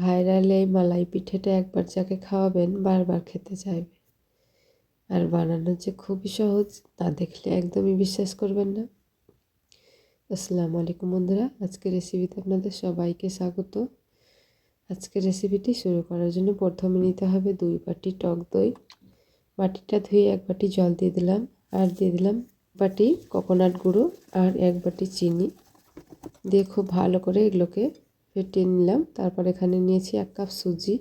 Viral এই মালাই পিঠেটা একবার যাকে খাওয়াবেন বারবার খেতে চাইবে। আর বানানো যে খুবই সহজ, তা দেখলে একদমই বিশ্বাস করবেন না। আসসালামু আলাইকুম বন্ধুরা, আজকের রেসিপিতে আপনাদের সবাইকে স্বাগত। আজকের রেসিপিটি শুরু করার জন্য প্রথমে নিতে হবে দুই বাটি টক দই। বাটিটা ধুয়ে এক বাটি জল দিয়ে দিলাম, আর দিয়ে দিলাম বাটি কোকোনাট গুঁড়ো আর এক বাটি চিনি। দিয়ে খুব ভালো করে এগুলোকে ফেটিয়ে নিলাম। তারপর এখানে নিয়েছি এক কাপ সুজি।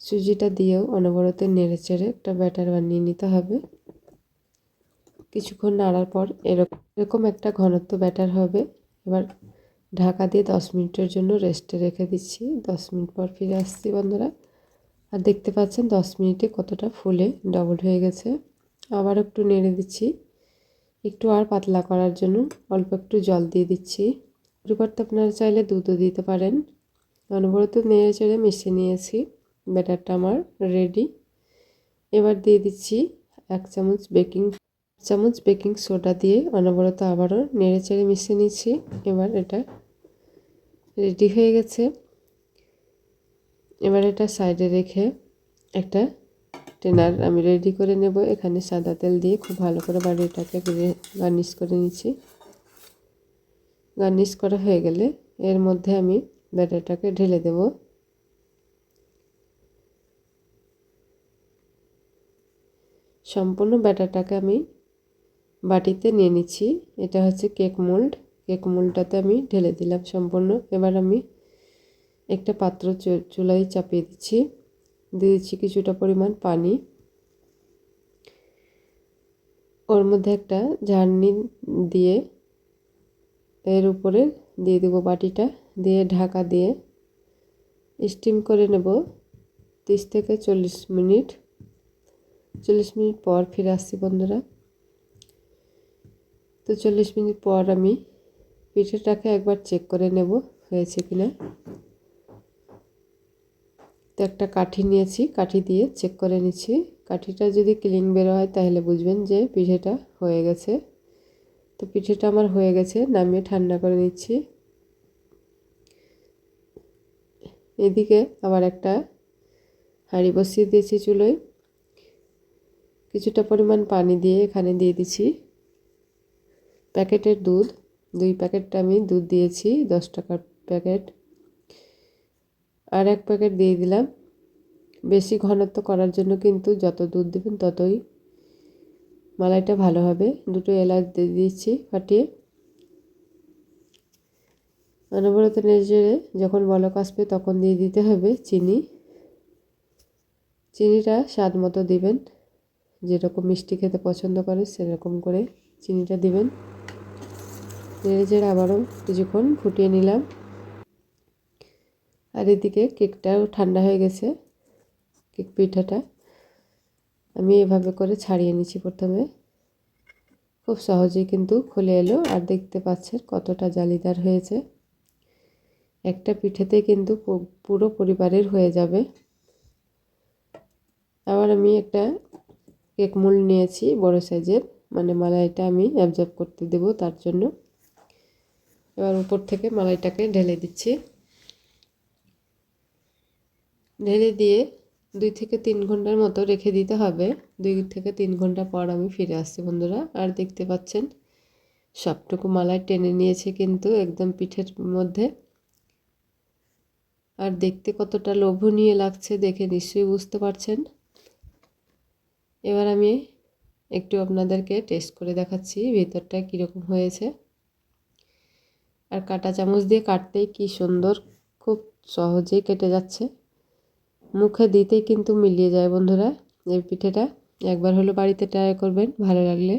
সুজিটা দিয়েও অনবরত নেড়ে চেড়ে একটা ব্যাটার বানিয়ে নিতে হবে। কিছুক্ষণ নাড়ার পর এরকম এরকম একটা ঘনত্ব ব্যাটার হবে। এবার ঢাকা দিয়ে দশ মিনিটের জন্য রেস্টে রেখে দিচ্ছি। দশ মিনিট পর ফিরে আসছি বন্ধুরা। আর দেখতে পাচ্ছেন দশ মিনিটে কতটা ফুলে ডবল হয়ে গেছে। আবার একটু নেড়ে দিচ্ছি। একটু আর পাতলা করার জন্য অল্প একটু জল দিয়ে দিচ্ছি। পরিবর্তে আপনারা চাইলে দুধও দিতে পারেন। অনবরত নেড়ে চেড়ে মিশিয়ে নিয়েছি। ব্যাটারটা আমার রেডি এবার দিয়ে দিচ্ছি এক চামচ বেকিং চামচ বেকিং সোডা দিয়ে অনবরত আবারও নেড়ে চেড়ে মিশিয়ে নিচ্ছি। এবার এটা রেডি হয়ে গেছে। এবার এটা সাইডে রেখে একটা টেনার আমি রেডি করে নেব। এখানে সাদা তেল দিয়ে খুব ভালো করে বাড়িটাকে গার্নিশ করে নিচ্ছি। গার্নিশ করা হয়ে গেলে এর মধ্যে আমি ব্যাটারটাকে ঢেলে দেব। সম্পূর্ণ ব্যাটারটাকে আমি বাটিতে নিয়ে নিচ্ছি। এটা হচ্ছে কেক মোল্ড। কেক মোল্ডটাতে আমি ঢেলে দিলাম সম্পূর্ণ। এবার আমি একটা পাত্র চুলাই চাপিয়ে দিচ্ছি। দিয়ে দিচ্ছি কিছুটা পরিমাণ পানি। ওর মধ্যে একটা ঝাড়নি দিয়ে এর উপরে দিয়ে দেবো বাটিটা, দিয়ে ঢাকা দিয়ে স্টিম করে নেব তিরিশ থেকে চল্লিশ মিনিট। চল্লিশ মিনিট পর ফিরে আসছি বন্ধুরা। তো চল্লিশ মিনিট পর আমি পিঠেটাকে একবার চেক করে নেব হয়েছে কিনা। তো একটা কাঠি নিয়েছি, কাঠি দিয়ে চেক করে নিচ্ছি। কাঠিটা যদি ক্লিন বেরো হয় তাহলে বুঝবেন যে পিঠেটা হয়ে গেছে। তো পিঠেটা আমার হয়ে গেছে, নামিয়ে ঠান্ডা করে নিচ্ছি। এদিকে আবার একটা হাঁড়ি বসিয়ে দিয়েছি চুলোয়। কিছুটা পরিমাণ পানি দিয়ে এখানে দিয়ে দিচ্ছি। প্যাকেটের দুধ, দুই প্যাকেটটা আমি দুধ দিয়েছি, দশ টাকার প্যাকেট। আর এক প্যাকেট দিয়ে দিলাম। বেশি ঘনত্ব করার জন্য কিন্তু যত দুধ দেবেন ততই মালাইটা ভালো হবে। দুটো এলাচ দিয়ে দিচ্ছি ফাটিয়ে। অনবরত নেড়ে যখন বলক আসবে তখন দিয়ে দিতে হবে চিনি। চিনিটা স্বাদ মতো দিবেন। যেরকম মিষ্টি খেতে পছন্দ করে সেরকম করে চিনিটা দিবেন। নেড়ে চেড়ে আবারও কিছুক্ষণ ফুটিয়ে নিলাম। আর এদিকে কেকটাও ঠান্ডা হয়ে গেছে, কেক পিঠাটা। আমি এভাবে করে ছাড়িয়ে নিচ্ছি প্রথমে। খুব সহজেই কিন্তু খুলে এলো আর দেখতে পাচ্ছেন কতটা জালিদার হয়েছে। একটা পিঠেতে কিন্তু পুরো পরিবারের হয়ে যাবে। আবার আমি একটা কেক মূল নিয়েছি বড় সাইজের মানে মালাইটা আমি অ্যাবজর্ব করতে দেব তার জন্য। এবার উপর থেকে মালাইটাকে ঢেলে দিচ্ছি। ঢেলে দিয়ে দুই থেকে তিন ঘণ্টার মতো রেখে দিতে হবে। দুই থেকে তিন ঘণ্টা পর আমি ফিরে আসছি, বন্ধুরা। আর দেখতে পাচ্ছেন, সবটুকু মালায় টেনে নিয়েছে কিন্তু একদম পিঠের মধ্যে। আর দেখতে কতটা লোভনীয় লাগছে দেখে নিশ্চয়ই বুঝতে পারছেন। এবার আমি একটু আপনাদেরকে টেস্ট করে দেখাচ্ছি ভিতরটা কীরকম হয়েছে। আর কাটা চামচ দিয়ে কাটতেই কি সুন্দর, খুব সহজেই কেটে যাচ্ছে। মুখে দিতেই কিন্তু মিলিয়ে যায় বন্ধুরা এই পিঠেটা। একবার হলো বাড়িতে ট্রাই করবেন, ভালো লাগলে।